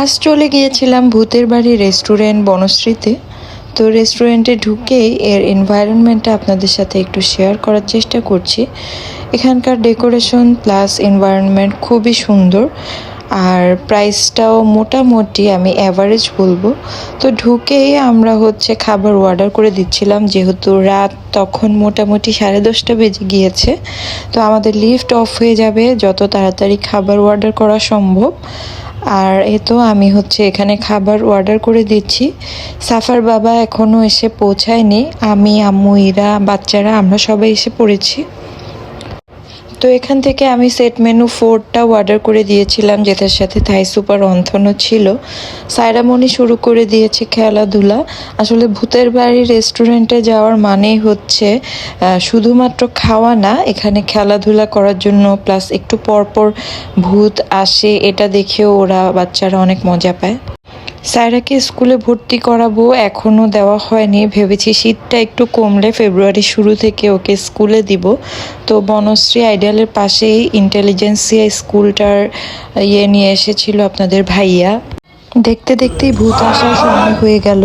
আজ চলে গিয়েছিলাম ভূতের বাড়ি রেস্টুরেন্ট বনশ্রীতে। তো রেস্টুরেন্টে ঢুকেই এর এনভায়রনমেন্টটা আপনাদের সাথে একটু শেয়ার করার চেষ্টা করছি। এখানকার ডেকোরেশন প্লাস এনভায়রনমেন্ট খুবই সুন্দর। আর প্রাইসটাও মোটামুটি আমি অ্যাভারেজ বলব। তো ঢুকেই আমরা হচ্ছে খাবার অর্ডার করে দিচ্ছিলাম, যেহেতু রাত তখন মোটামুটি সাড়ে দশটা বেজে গিয়েছে। তো আমাদের লিফট অফ হয়ে যাবে, যত তাড়াতাড়ি খাবার অর্ডার করা সম্ভব। আর এ তো আমি হচ্ছে এখানে খাবার অর্ডার করে দিচ্ছি। সাফার বাবা এখনও এসে পৌঁছায়নি। আমি, আম্মু, ইরা, বাচ্চারা, আমরা সবাই এসে পড়েছি। তো এখান থেকে আমি সেট মেনু ফোরটা অর্ডার করে দিয়েছিলাম, যেটার সাথে থাই সুপার অন্থনও ছিল। সায়রামণি শুরু করে দিয়েছে খেলাধুলা। আসলে ভূতের বাড়ি রেস্টুরেন্টে যাওয়ার মানেই হচ্ছে শুধুমাত্র খাওয়া না, এখানে খেলাধুলা করার জন্য প্লাস একটু পরপর ভূত আসে, এটা দেখেও ওরা বাচ্চারা অনেক মজা পায়। সায়রাকে স্কুলে ভর্তি করাবো, এখনও দেওয়া হয়নি। ভেবেছি শীতটা একটু কমলে ফেব্রুয়ারি শুরু থেকে ওকে স্কুলে দিব। তো বনশ্রী আইডিয়ালের পাশেই ইন্টেলিজেন্সিয়া স্কুলটার ইয়ে নিয়ে এসেছিল আপনাদের ভাইয়া। দেখতে দেখতেই ভূত আসার সময় হয়ে গেল।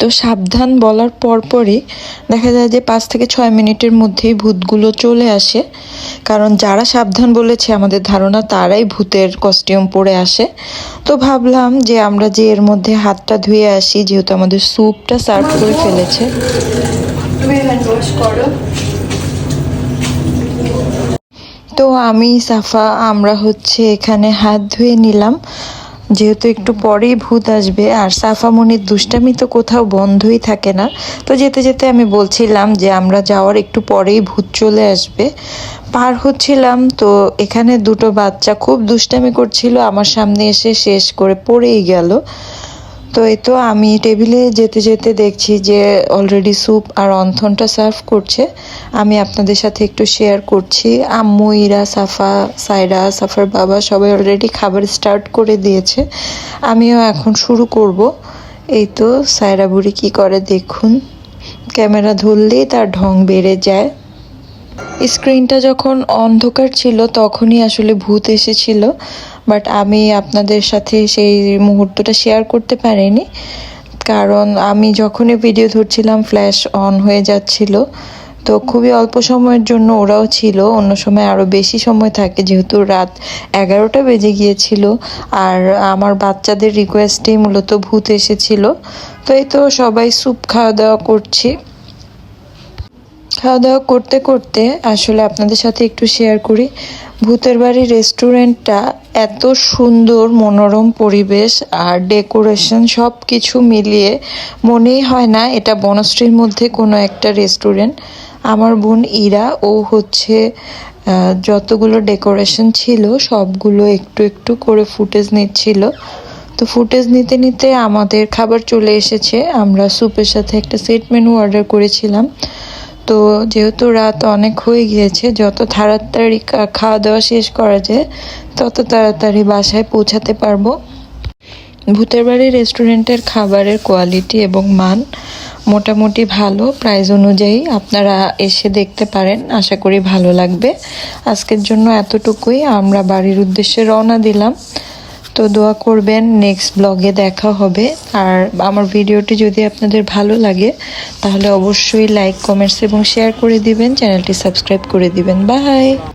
তো সাবধান বলার পরপরই দেখা যায় যে পাঁচ থেকে ছয় মিনিটের মধ্যেই ভূতগুলো চলে আসে। কারণ যারা সাবধান বলেছে আমাদের ধারণা, তারাই ভূতের কস্টিউম পরে আসে। তো ভাবলাম যে আমরা যে এর মধ্যে হাতটা ধুয়ে আসি, যেহেতু আমাদের স্যুপটা সার্ভ করে ফেলেছে। তো আমি, সাফা, আমরা হচ্ছে এখানে হাত ধুয়ে নিলাম। যেহেতু একটু পরেই ভূত আসবে আর সাফা মনির দুষ্টামি তো কোথাও বন্ধই থাকে না, তো যেতে যেতে আমি বলছিলাম যে আমরা যাওয়ার একটু পরেই ভূত চলে আসবে। পার হচ্ছিলাম, তো এখানে দুটো বাচ্চা খুব দুষ্টামি করছিল, আমার সামনে এসে শেষ করে পড়েই গেল। তো এই তো আমি টেবিলে যেতে যেতে দেখছি যে অলরেডি স্যুপ আর অন্থনটা সার্ভ করছে। আমি আপনাদের সাথে একটু শেয়ার করছি। আম্মু, ইরা, সাফা, সাইরা, সাফার বাবা সবাই অলরেডি খাবার স্টার্ট করে দিয়েছে। আমিও এখন শুরু করব। এই তো সায়রা বুড়ি কী করে দেখুন। ক্যামেরা ধরলেই তার ঢং বেড়ে যায়। স্ক্রিনটা যখন অন্ধকার ছিল, তখনই আসলে ভূত এসেছিল। বাট আমি আপনাদের সাথে সেই মুহূর্তটা শেয়ার করতে পারিনি। কারণ আমি যখনই ভিডিও ধরছিলাম ফ্ল্যাশ অন হয়ে যাচ্ছিল। তো খুবই অল্প সময়ের জন্য ওরাও ছিল। অন্য সময় আরও বেশি সময় থাকে, যেহেতু রাত এগারোটা বেজে গিয়েছিল। আর আমার বাচ্চাদের রিকোয়েস্টেই মূলত ভূত এসেছিল। তো এই তো সবাই স্যুপ খাওয়া দাওয়া করছি। খাওয়া দাওয়া করতে করতে আসলে আপনাদের সাথে একটু শেয়ার করি। ভূতের বাড়ি রেস্টুরেন্টটা এত সুন্দর, মনোরম পরিবেশ আর ডেকোরেশন সব কিছু মিলিয়ে মনেই হয় না এটা বনশ্রীর মধ্যে কোনো একটা রেস্টুরেন্ট আমার বোন ইরা, ও হচ্ছে যতগুলো ডেকোরেশন ছিল সবগুলো একটু একটু করে ফুটেজ নিচ্ছিল। তো ফুটেজ নিতে নিতে আমাদের খাবার চলে এসেছে। আমরা স্যুপের সাথে একটা সেট মেনু অর্ডার করেছিলাম। তো যেহেতু রাত অনেক হয়ে গিয়েছে, যত তাড়াতাড়ি খাওয়া দাওয়া শেষ করা যায়, তত তাড়াতাড়ি বাসায় পৌঁছাতে পারব। ভূতের বাড়ি রেস্টুরেন্টের খাবারের কোয়ালিটি এবং মান মোটামুটি ভালো, প্রাইস অনুযায়ী আপনারা এসে দেখতে পারেন, আশা করি ভালো লাগবে। আজকের জন্য এতটুকুই, আমরা বাড়ির উদ্দেশ্যে রওনা দিলাম। তো দোয়া করবেন নেক্সট ব্লগে দেখা হবে। আর আমার ভিডিওটি যদি আপনাদের ভালো লাগে, তাহলে অবশ্যই লাইক কমেন্টস এবং শেয়ার করে দিবেন চ্যানেলটি সাবস্ক্রাইব করে দিবেন। বাই